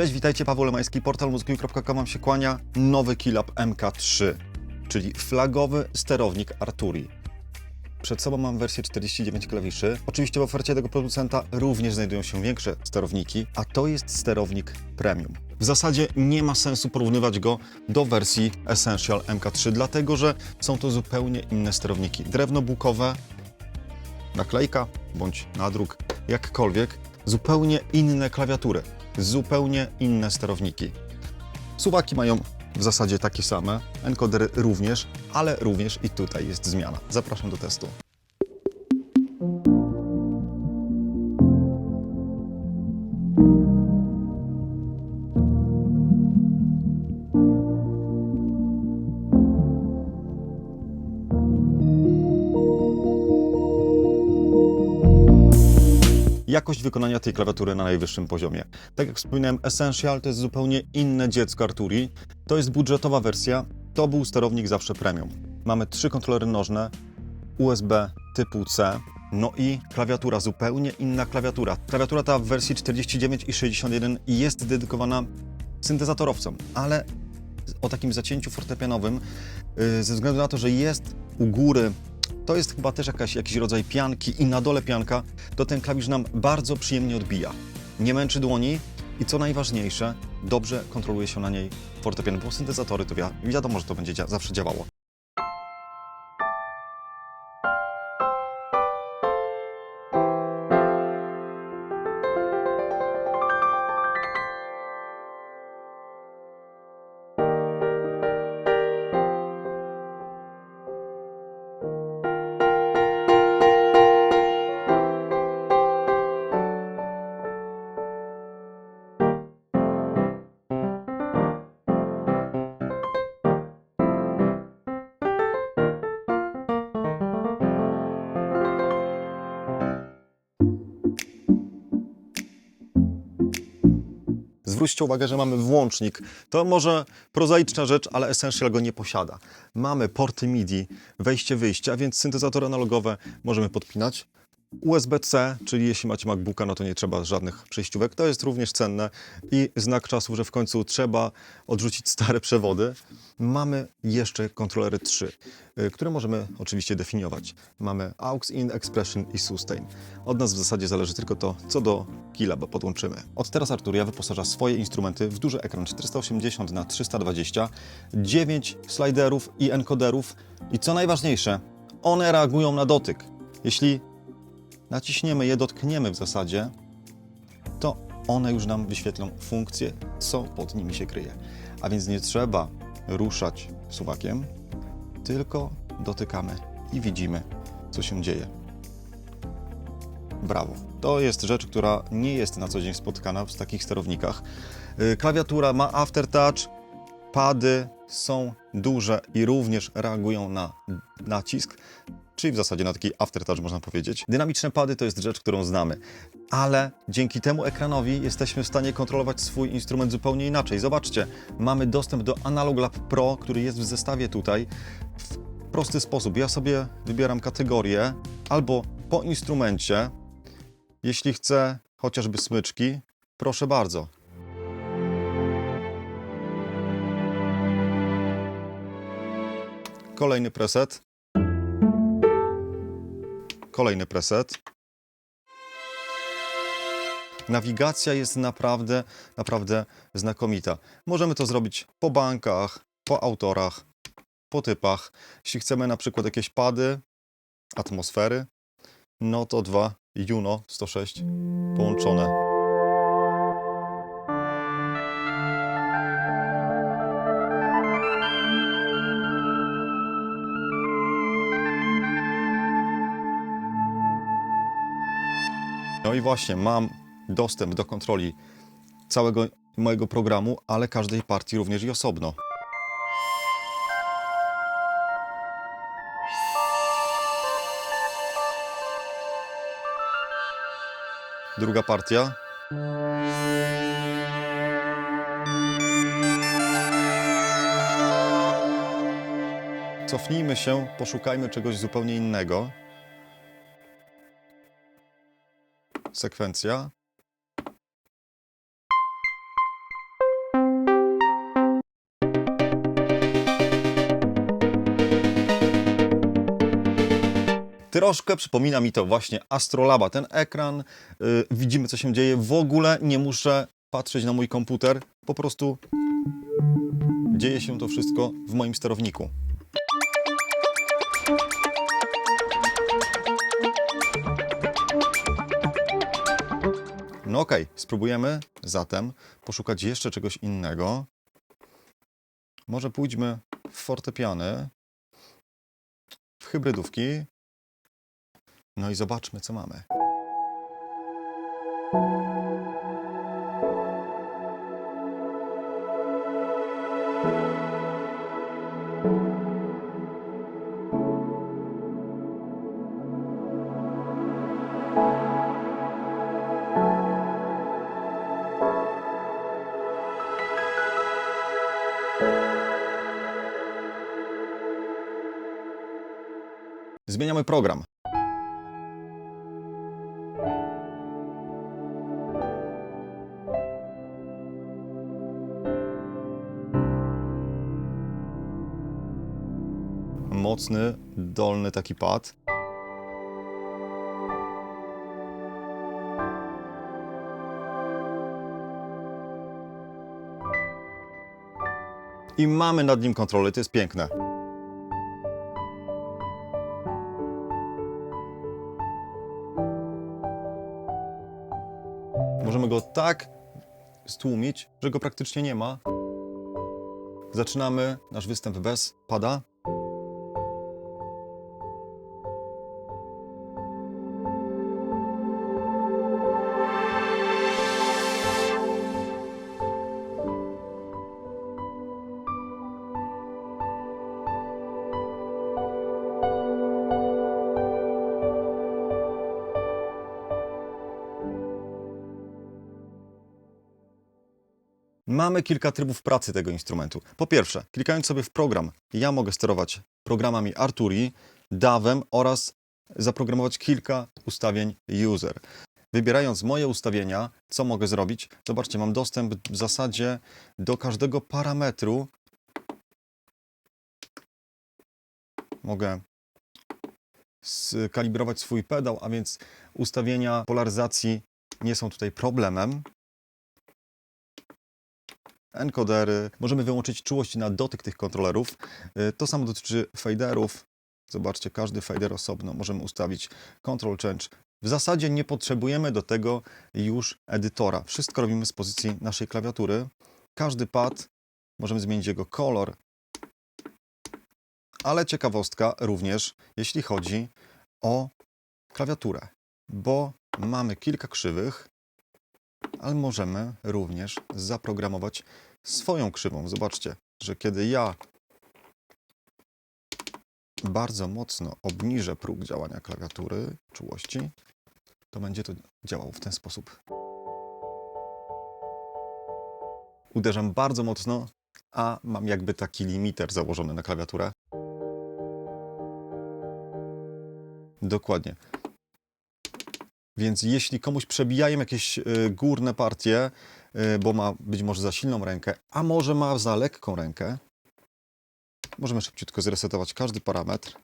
Cześć, witajcie, Paweł Lemański, portal mózgu.com się kłania. Nowy Keylab MK3, czyli flagowy sterownik Arturi. Przed sobą mam wersję 49 klawiszy. Oczywiście w ofercie tego producenta również znajdują się większe sterowniki, a to jest sterownik premium. W zasadzie nie ma sensu porównywać go do wersji Essential MK3, dlatego że są to zupełnie inne sterowniki. Drewno bukowe, naklejka bądź nadruk, jakkolwiek, zupełnie inne klawiatury, zupełnie inne sterowniki. Suwaki mają w zasadzie takie same, encodery również, ale również i tutaj jest zmiana. Zapraszam do testu. Jakość wykonania tej klawiatury na najwyższym poziomie. Tak jak wspominałem, Essential to jest zupełnie inne dziecko Arturi. To jest budżetowa wersja, to był sterownik zawsze premium. Mamy trzy kontrolery nożne, USB typu C, no i klawiatura, zupełnie inna klawiatura. Klawiatura ta w wersji 49 i 61 jest dedykowana syntezatorowcom, ale o takim zacięciu fortepianowym, yy, ze względu na to, że jest u góry, to jest chyba też jakaś, jakiś rodzaj pianki i na dole pianka, to ten klawisz nam bardzo przyjemnie odbija. Nie męczy dłoni i co najważniejsze, dobrze kontroluje się na niej fortepian, bo syntezatory to wi- wiadomo, że to będzie dzia- zawsze działało. Zwróćcie uwagę, że mamy włącznik. To może prozaiczna rzecz, ale Essential go nie posiada. Mamy porty MIDI, wejście, wyjście, a więc syntezatory analogowe możemy podpinać. USB-C, czyli jeśli macie MacBooka, no to nie trzeba żadnych przejściówek. To jest również cenne i znak czasu, że w końcu trzeba odrzucić stare przewody. Mamy jeszcze kontrolery 3, y, które możemy oczywiście definiować. Mamy AUX in, Expression i Sustain. Od nas w zasadzie zależy tylko to, co do Keylaba podłączymy. Od teraz Arturia wyposaża swoje instrumenty w duży ekran 480 na 320 9 sliderów i encoderów i co najważniejsze, one reagują na dotyk. Jeśli naciśniemy je, dotkniemy w zasadzie, to one już nam wyświetlą funkcję, co pod nimi się kryje. A więc nie trzeba ruszać suwakiem, tylko dotykamy i widzimy, co się dzieje. Brawo. To jest rzecz, która nie jest na co dzień spotykana w takich sterownikach. Yy, Klawiatura ma aftertouch, pady są duże i również reagują na nacisk, czyli w zasadzie na taki aftertouch można powiedzieć. Dynamiczne pady to jest rzecz, którą znamy, ale dzięki temu ekranowi jesteśmy w stanie kontrolować swój instrument zupełnie inaczej. Zobaczcie, mamy dostęp do Analog Lab Pro, który jest w zestawie tutaj w prosty sposób. Ja sobie wybieram kategorię albo po instrumencie, jeśli chcę chociażby smyczki, proszę bardzo. Kolejny preset. Kolejny preset. Nawigacja jest naprawdę, naprawdę znakomita. Możemy to zrobić po bankach, po autorach, po typach. Jeśli chcemy na przykład jakieś pady, atmosfery, no to dwa Juno 106 połączone. No i właśnie, mam dostęp do kontroli całego mojego programu, ale każdej partii również i osobno. Druga partia. Cofnijmy się, poszukajmy czegoś zupełnie innego. sekwencja. Troszkę przypomina mi to właśnie Astrolaba, ten ekran. Yy, widzimy, co się dzieje. W ogóle nie muszę patrzeć na mój komputer. Po prostu dzieje się to wszystko w moim sterowniku. No okej, spróbujemy zatem poszukać jeszcze czegoś innego. Może pójdźmy w fortepiany, w hybrydówki. No i zobaczmy, co mamy. Zmieniamy program. Mocny, dolny taki pad. I mamy nad nim kontrolę, to jest piękne. Stłumić, że go praktycznie nie ma. Zaczynamy nasz występ bez pada. Mamy kilka trybów pracy tego instrumentu. Po pierwsze, klikając sobie w program, ja mogę sterować programami Arturi, DAWem oraz zaprogramować kilka ustawień user. Wybierając moje ustawienia, co mogę zrobić? Zobaczcie, mam dostęp w zasadzie do każdego parametru. Mogę skalibrować swój pedał, a więc ustawienia polaryzacji nie są tutaj problemem encodery. Możemy wyłączyć czułość na dotyk tych kontrolerów. Y, To samo dotyczy faderów. Zobaczcie, każdy fader osobno. Możemy ustawić control change. W zasadzie nie potrzebujemy do tego już edytora. Wszystko robimy z pozycji naszej klawiatury. Każdy pad, możemy zmienić jego kolor. Ale ciekawostka również, jeśli chodzi o klawiaturę, bo mamy kilka krzywych, ale możemy również zaprogramować swoją krzywą. Zobaczcie, że kiedy ja bardzo mocno obniżę próg działania klawiatury, czułości, to będzie to działało w ten sposób. Uderzam bardzo mocno, a mam jakby taki limiter założony na klawiaturę. Dokładnie. Więc jeśli komuś przebijają jakieś y, górne partie, y, bo ma być może za silną rękę, a może ma za lekką rękę, możemy szybciutko zresetować każdy parametr.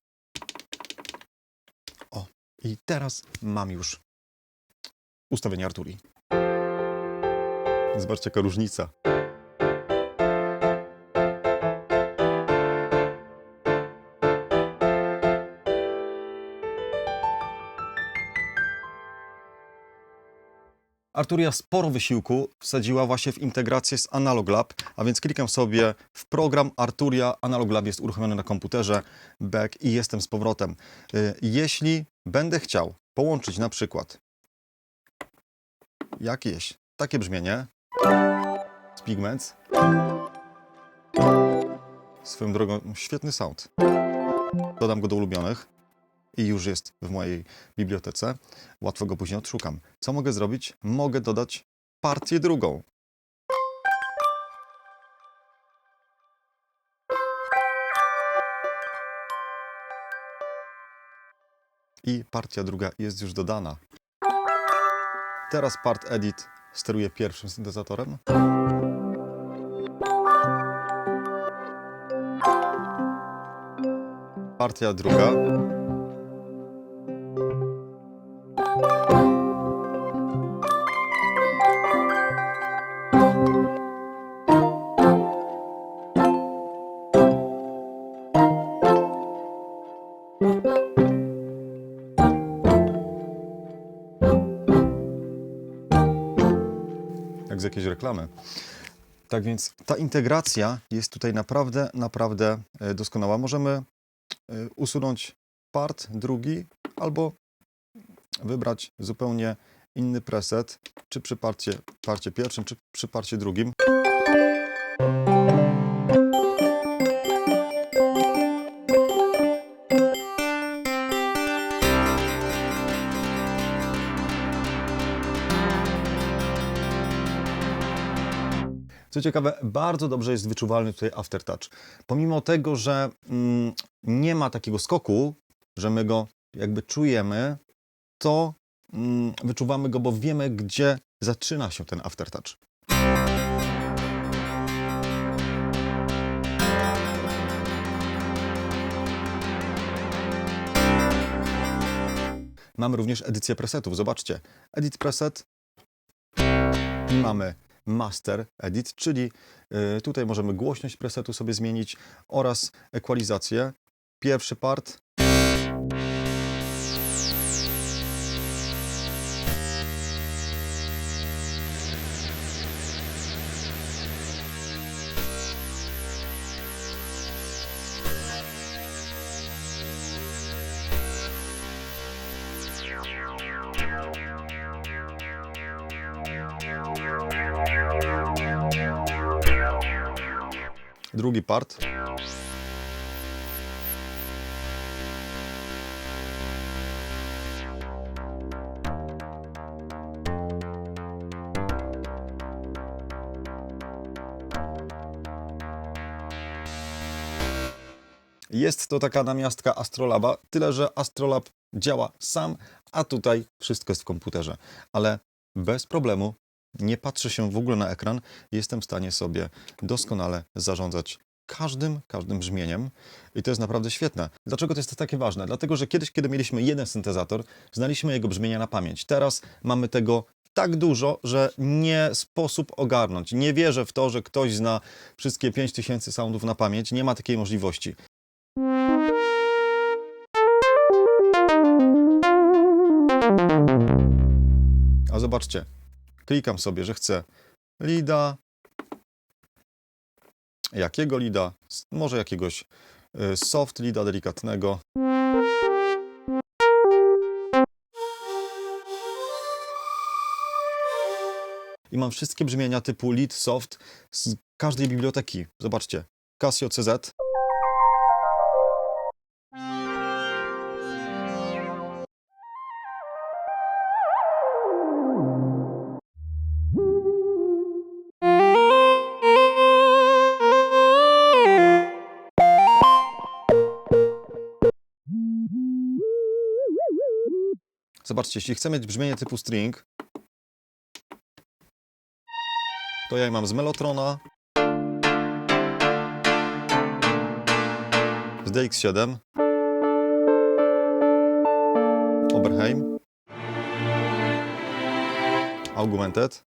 O, i teraz mam już ustawienie Arturi. Zobaczcie, jaka różnica. Arturia sporo wysiłku wsadziła właśnie w integrację z Analog Lab, a więc klikam sobie w program Arturia, Analog Lab jest uruchomiony na komputerze, back i jestem z powrotem. Y, Jeśli będę chciał połączyć na przykład jakieś takie brzmienie z Pigments, swoją drogą świetny sound, dodam go do ulubionych, i już jest w mojej bibliotece. Łatwo go później odszukam. Co mogę zrobić? Mogę dodać partię drugą. I partia druga jest już dodana. Teraz part edit steruje pierwszym syntezatorem. Partia druga. Jak z jakiejś reklamy. Tak więc ta integracja jest tutaj naprawdę, naprawdę e, doskonała. Możemy e, usunąć part drugi albo wybrać zupełnie inny preset, czy przy parcie, parcie pierwszym, czy przy parcie drugim. Co ciekawe, bardzo dobrze jest wyczuwalny tutaj aftertouch. Pomimo tego, że mm, nie ma takiego skoku, że my go jakby czujemy, to mm, wyczuwamy go, bo wiemy, gdzie zaczyna się ten aftertouch. Mamy również edycję presetów. Zobaczcie, edit preset mamy Master Edit, czyli y, tutaj możemy głośność presetu sobie zmienić oraz ekwalizację. Pierwszy part. Drugi part. Jest to taka namiastka Astrolaba, tyle że Astrolab działa sam, a tutaj wszystko jest w komputerze. Ale bez problemu nie patrzę się w ogóle na ekran, jestem w stanie sobie doskonale zarządzać każdym, każdym brzmieniem i to jest naprawdę świetne. Dlaczego to jest takie ważne? Dlatego, że kiedyś, kiedy mieliśmy jeden syntezator, znaliśmy jego brzmienia na pamięć. Teraz mamy tego tak dużo, że nie sposób ogarnąć. Nie wierzę w to, że ktoś zna wszystkie 5000 soundów na pamięć. Nie ma takiej możliwości. A zobaczcie, klikam sobie, że chcę lida. Jakiego lida? Może jakiegoś y, soft lida delikatnego. I mam wszystkie brzmienia typu lead soft z każdej biblioteki. Zobaczcie, Casio CZ. Zobaczcie, jeśli chcę mieć brzmienie typu string, to ja je mam z Melotrona, z DX7, Oberheim, Augmented,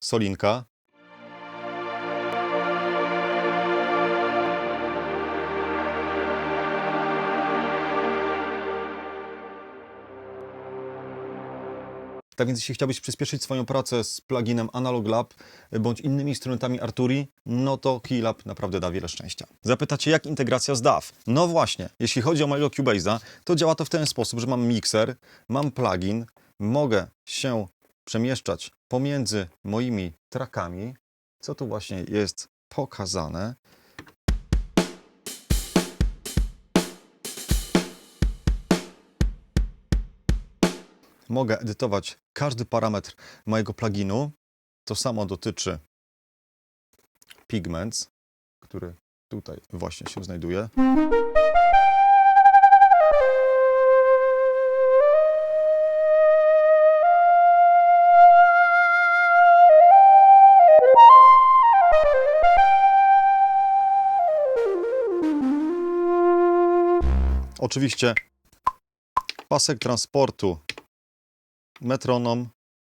Solinka, Tak więc jeśli chciałbyś przyspieszyć swoją pracę z pluginem Analog Lab bądź innymi instrumentami Arturi, no to Keylab naprawdę da wiele szczęścia. Zapytacie, jak integracja z DAW? No właśnie, jeśli chodzi o mojego Cubase'a, to działa to w ten sposób, że mam mikser, mam plugin, mogę się przemieszczać pomiędzy moimi trackami, co tu właśnie jest pokazane. Mogę edytować każdy parametr mojego pluginu. To samo dotyczy Pigments, który tutaj właśnie się znajduje. Oczywiście pasek transportu Metronom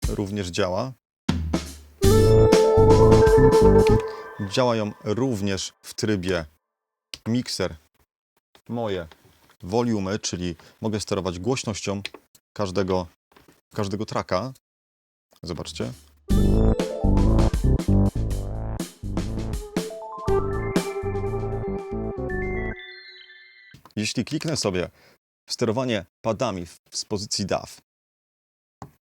również działa. Działają również w trybie mikser moje volumy, czyli mogę sterować głośnością każdego, każdego traka. Zobaczcie. Jeśli kliknę sobie sterowanie padami z pozycji DAW,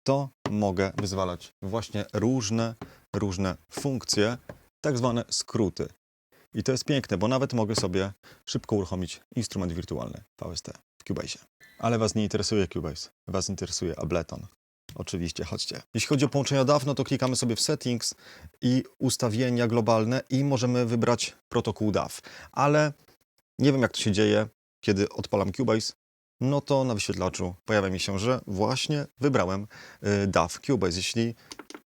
to mogę wyzwalać właśnie różne, różne funkcje, tak zwane skróty. I to jest piękne, bo nawet mogę sobie szybko uruchomić instrument wirtualny VST w Cubase. Ale Was nie interesuje Cubase, Was interesuje Ableton. Oczywiście, chodźcie. Jeśli chodzi o połączenia DAW, no to klikamy sobie w Settings i ustawienia globalne i możemy wybrać protokół DAW. Ale nie wiem, jak to się dzieje, kiedy odpalam Cubase, no to na wyświetlaczu pojawia mi się, że właśnie wybrałem y, DAW Cubase. Jeśli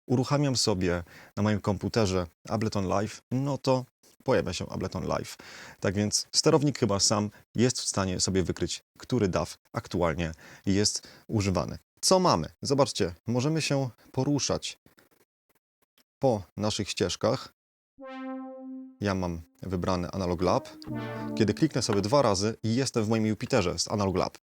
uruchamiam sobie na moim komputerze Ableton Live, no to pojawia się Ableton Live. Tak więc sterownik chyba sam jest w stanie sobie wykryć, który DAW aktualnie jest używany. Co mamy? Zobaczcie, możemy się poruszać po naszych ścieżkach. Ja mam wybrany Analog Lab. Kiedy kliknę sobie dwa razy i jestem w moim Jupiterze z Analog Lab.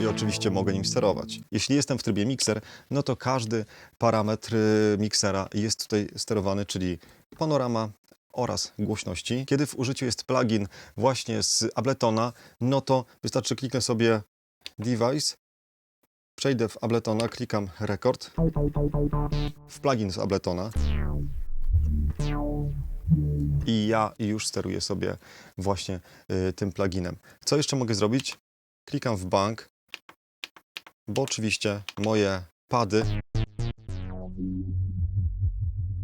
I oczywiście mogę nim sterować. Jeśli jestem w trybie mikser, no to każdy parametr y, miksera jest tutaj sterowany, czyli panorama oraz głośności. Kiedy w użyciu jest plugin właśnie z Abletona, no to wystarczy kliknę sobie Device, przejdę w Abletona, klikam Record, w plugin z Abletona i ja już steruję sobie właśnie y, tym pluginem. Co jeszcze mogę zrobić? Klikam w bank, bo oczywiście moje pady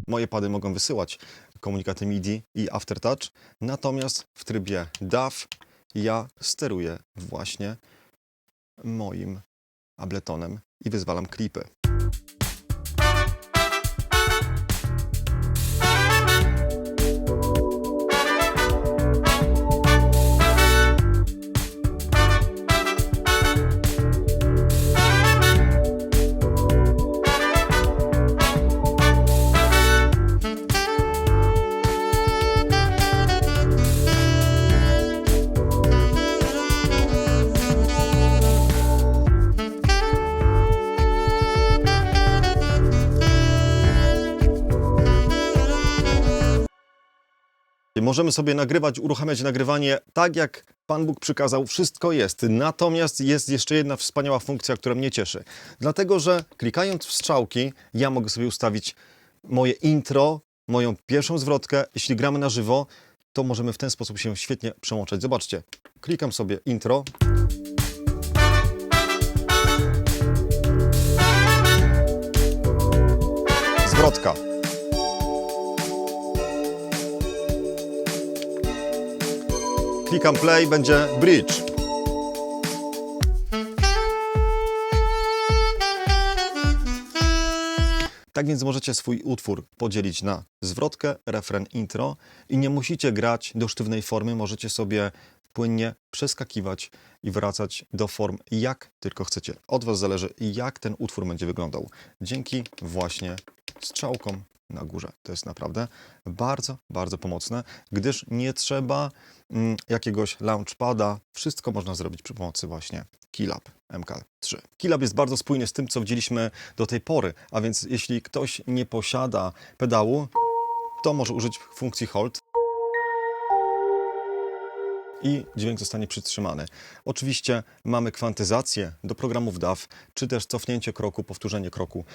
moje pady mogą wysyłać komunikaty MIDI i Aftertouch, natomiast w trybie DAW ja steruję właśnie moim Abletonem i wyzwalam klipy. Możemy sobie nagrywać, uruchamiać nagrywanie tak, jak Pan Bóg przykazał. Wszystko jest. Natomiast jest jeszcze jedna wspaniała funkcja, która mnie cieszy. Dlatego, że klikając w strzałki, ja mogę sobie ustawić moje intro, moją pierwszą zwrotkę. Jeśli gramy na żywo, to możemy w ten sposób się świetnie przełączać. Zobaczcie, klikam sobie intro. Zwrotka. Klikam play, będzie bridge. Tak więc możecie swój utwór podzielić na zwrotkę, refren, intro i nie musicie grać do sztywnej formy, możecie sobie płynnie przeskakiwać i wracać do form jak tylko chcecie. Od Was zależy jak ten utwór będzie wyglądał. Dzięki właśnie strzałkom na górze. To jest naprawdę bardzo, bardzo pomocne, gdyż nie trzeba mm, jakiegoś launchpada. Wszystko można zrobić przy pomocy właśnie Keylab MK3. Keylab jest bardzo spójny z tym, co widzieliśmy do tej pory, a więc jeśli ktoś nie posiada pedału, to może użyć funkcji Hold i dźwięk zostanie przytrzymany. Oczywiście mamy kwantyzację do programów DAW, czy też cofnięcie kroku, powtórzenie kroku.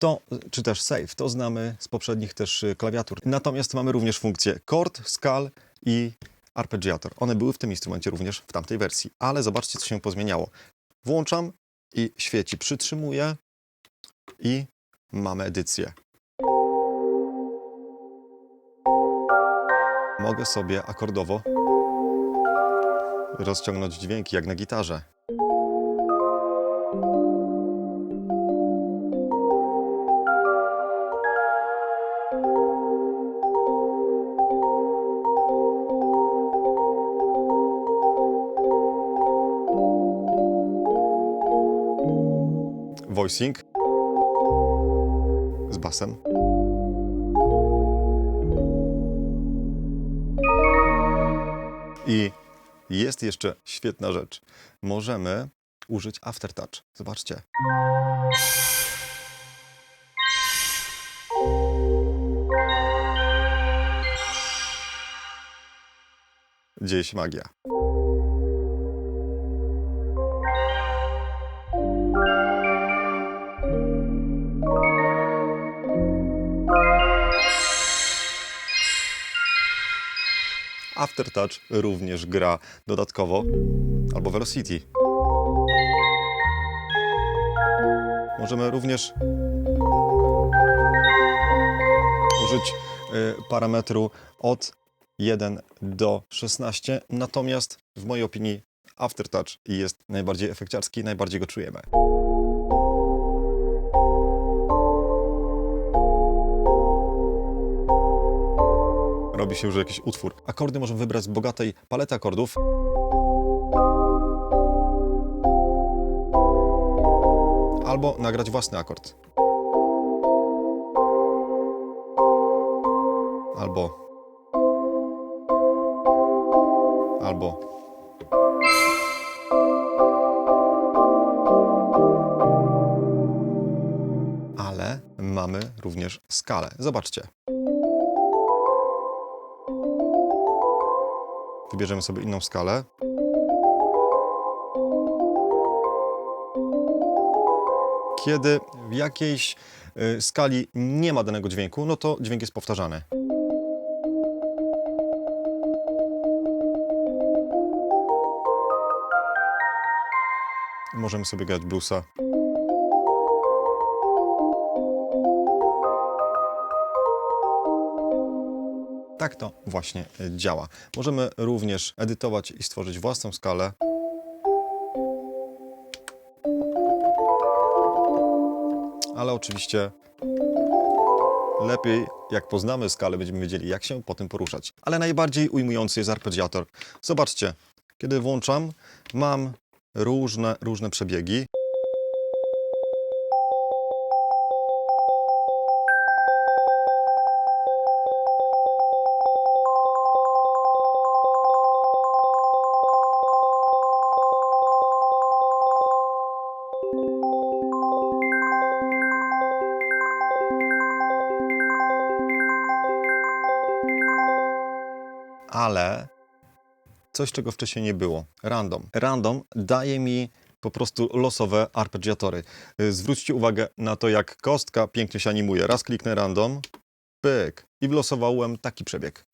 To, czy też save, to znamy z poprzednich też y, klawiatur. Natomiast mamy również funkcje chord, skal i arpeggiator. One były w tym instrumencie również w tamtej wersji, ale zobaczcie, co się pozmieniało. Włączam i świeci, przytrzymuję i mamy edycję. Mogę sobie akordowo rozciągnąć dźwięki jak na gitarze. sing z basem. I jest jeszcze świetna rzecz. Możemy użyć aftertouch. Zobaczcie. Dzieje się magia. Aftertouch również gra dodatkowo albo Velocity. Możemy również użyć y, parametru od 1 do 16, natomiast w mojej opinii Aftertouch jest najbardziej efekciarski, najbardziej go czujemy. Robi się już jakiś utwór. Akordy możemy wybrać z bogatej palety akordów. Albo nagrać własny akord. Albo. Albo. Ale mamy również skalę. Zobaczcie. Wybierzemy sobie inną skalę. Kiedy w jakiejś y, skali nie ma danego dźwięku, no to dźwięk jest powtarzany. Możemy sobie grać bluesa. Tak to właśnie e, działa. Możemy również edytować i stworzyć własną skalę. Ale oczywiście lepiej, jak poznamy skalę, będziemy wiedzieli, jak się po tym poruszać. Ale najbardziej ujmujący jest arpeggiator. Zobaczcie, kiedy włączam, mam różne, różne przebiegi. Coś, czego wcześniej nie było. Random. Random daje mi po prostu losowe arpeggiatory. Y, Zwróćcie uwagę na to, jak kostka pięknie się animuje. Raz kliknę random, pyk i wylosowałem taki przebieg.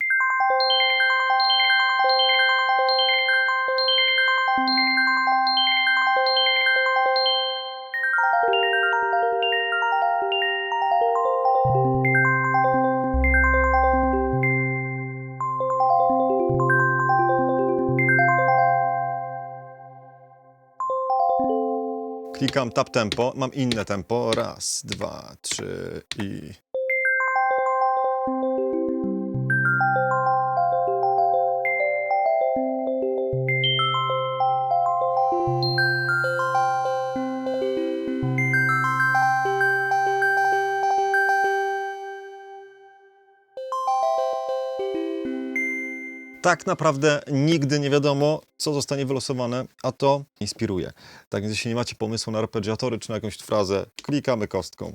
Klikam tap tempo, mam inne tempo. Raz, dwa, trzy i. tak naprawdę nigdy nie wiadomo, co zostanie wylosowane, a to inspiruje. Tak więc jeśli nie macie pomysłu na arpeggiatory czy na jakąś frazę, klikamy kostką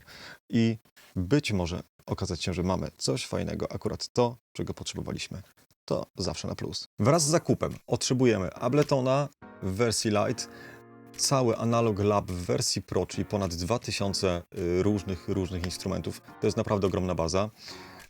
i być może okazać się, że mamy coś fajnego, akurat to, czego potrzebowaliśmy. To zawsze na plus. Wraz z zakupem otrzymujemy Abletona w wersji Lite, cały Analog Lab w wersji Pro, czyli ponad 2000 y, różnych, różnych instrumentów. To jest naprawdę ogromna baza.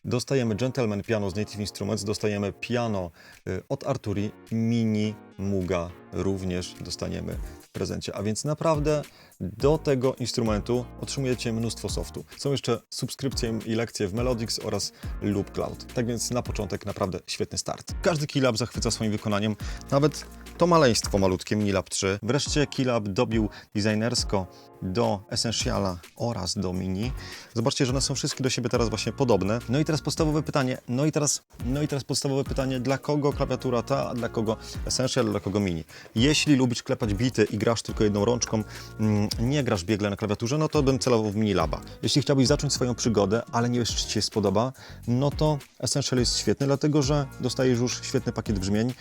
Dostajemy Gentleman Piano z Native Instruments, dostajemy piano y, od Arturi, Mini, Muga również dostaniemy w prezencie. A więc naprawdę do tego instrumentu otrzymujecie mnóstwo softu. Są jeszcze subskrypcje i lekcje w Melodix oraz Loop Cloud. Tak więc na początek naprawdę świetny start. Każdy Keylab zachwyca swoim wykonaniem, nawet to maleństwo malutkie Minilab 3. Wreszcie Keylab dobił designersko do Essentiala oraz do Mini. Zobaczcie, że one są wszystkie do siebie teraz właśnie podobne. No i teraz podstawowe pytanie, no i teraz, no i teraz podstawowe pytanie, dla kogo klawiatura ta, a dla kogo Essential, dla kogo mini. Jeśli lubisz klepać bity i grasz tylko jedną rączką, mm, nie grasz biegle na klawiaturze, no to bym celował w mini laba. Jeśli chciałbyś zacząć swoją przygodę, ale nie wiesz, czy ci się spodoba, no to Essential jest świetny, dlatego że dostajesz już świetny pakiet brzmień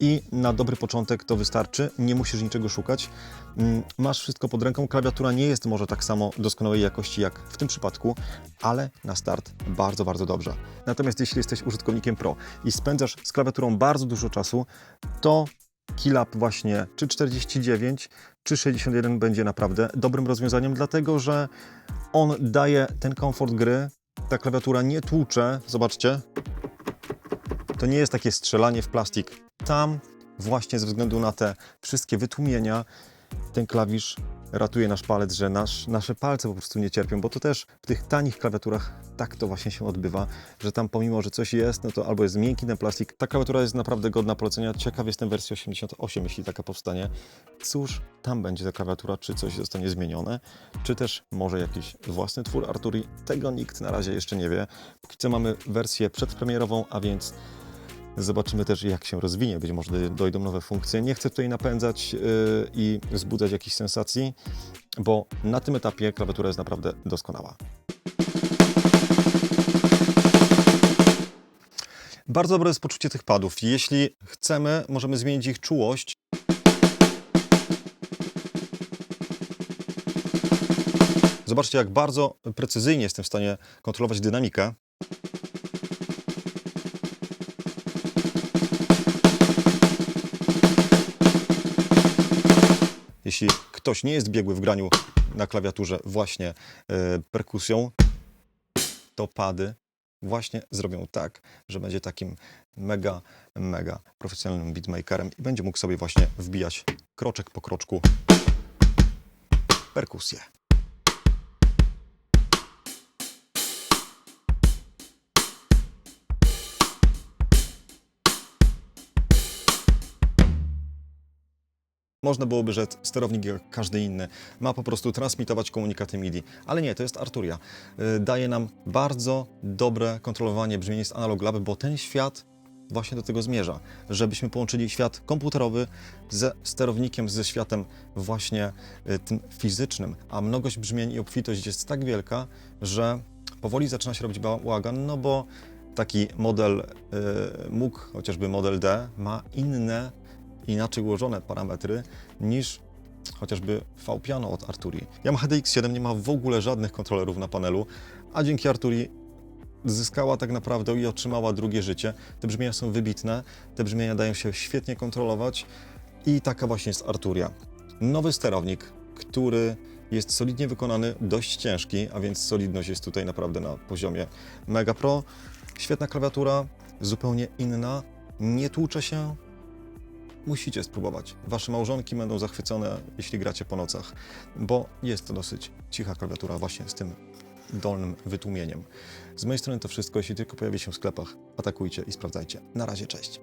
i na dobry początek to wystarczy, nie musisz niczego szukać. Mm, Masz wszystko pod ręką, klawiatura nie jest może tak samo doskonałej jakości jak w tym przypadku, ale na start bardzo, bardzo dobrze. Natomiast jeśli jesteś użytkownikiem Pro i spędzasz z klawiaturą bardzo dużo czasu, to Kilap właśnie czy 49, czy 61 będzie naprawdę dobrym rozwiązaniem, dlatego że on daje ten komfort gry. Ta klawiatura nie tłucze, zobaczcie. To nie jest takie strzelanie w plastik. Tam właśnie ze względu na te wszystkie wytłumienia ten klawisz ratuje nasz palec, że nasz, nasze palce po prostu nie cierpią, bo to też w tych tanich klawiaturach tak to właśnie się odbywa, że tam pomimo, że coś jest, no to albo jest miękki ten plastik. Ta klawiatura jest naprawdę godna polecenia. Ciekaw jestem wersji 88, jeśli taka powstanie. Cóż, tam będzie ta klawiatura, czy coś zostanie zmienione, czy też może jakiś własny twór Arturi. Tego nikt na razie jeszcze nie wie. Póki co mamy wersję przedpremierową, a więc Zobaczymy też, jak się rozwinie. Być może doj- dojdą nowe funkcje. Nie chcę tutaj napędzać yy, i wzbudzać jakichś sensacji, bo na tym etapie klawiatura jest naprawdę doskonała. Bardzo dobre jest poczucie tych padów. Jeśli chcemy, możemy zmienić ich czułość. Zobaczcie, jak bardzo precyzyjnie jestem w stanie kontrolować dynamikę. Jeśli ktoś nie jest biegły w graniu na klawiaturze właśnie e, perkusją, to pady właśnie zrobią tak, że będzie takim mega, mega profesjonalnym beatmakerem i będzie mógł sobie właśnie wbijać kroczek po kroczku perkusję. Można byłoby rzec, sterownik jak każdy inny. Ma po prostu transmitować komunikaty MIDI, ale nie, to jest Arturia. Y, Daje nam bardzo dobre kontrolowanie brzmienia z Analog Lab, bo ten świat właśnie do tego zmierza, żebyśmy połączyli świat komputerowy ze sterownikiem, ze światem właśnie y, tym fizycznym, a mnogość brzmień i obfitość jest tak wielka, że powoli zaczyna się robić bałagan, no bo taki model y, mógł, chociażby model D, ma inne inaczej ułożone parametry niż chociażby V-Piano od Arturi. Yamaha DX7 nie ma w ogóle żadnych kontrolerów na panelu, a dzięki Arturi zyskała tak naprawdę i otrzymała drugie życie. Te brzmienia są wybitne, te brzmienia dają się świetnie kontrolować i taka właśnie jest Arturia. Nowy sterownik, który jest solidnie wykonany, dość ciężki, a więc solidność jest tutaj naprawdę na poziomie Mega Pro. Świetna klawiatura, zupełnie inna, nie tłucze się, musicie spróbować. Wasze małżonki będą zachwycone, jeśli gracie po nocach, bo jest to dosyć cicha klawiatura właśnie z tym dolnym wytłumieniem. Z mojej strony to wszystko. Jeśli tylko pojawi się w sklepach, atakujcie i sprawdzajcie. Na razie, cześć.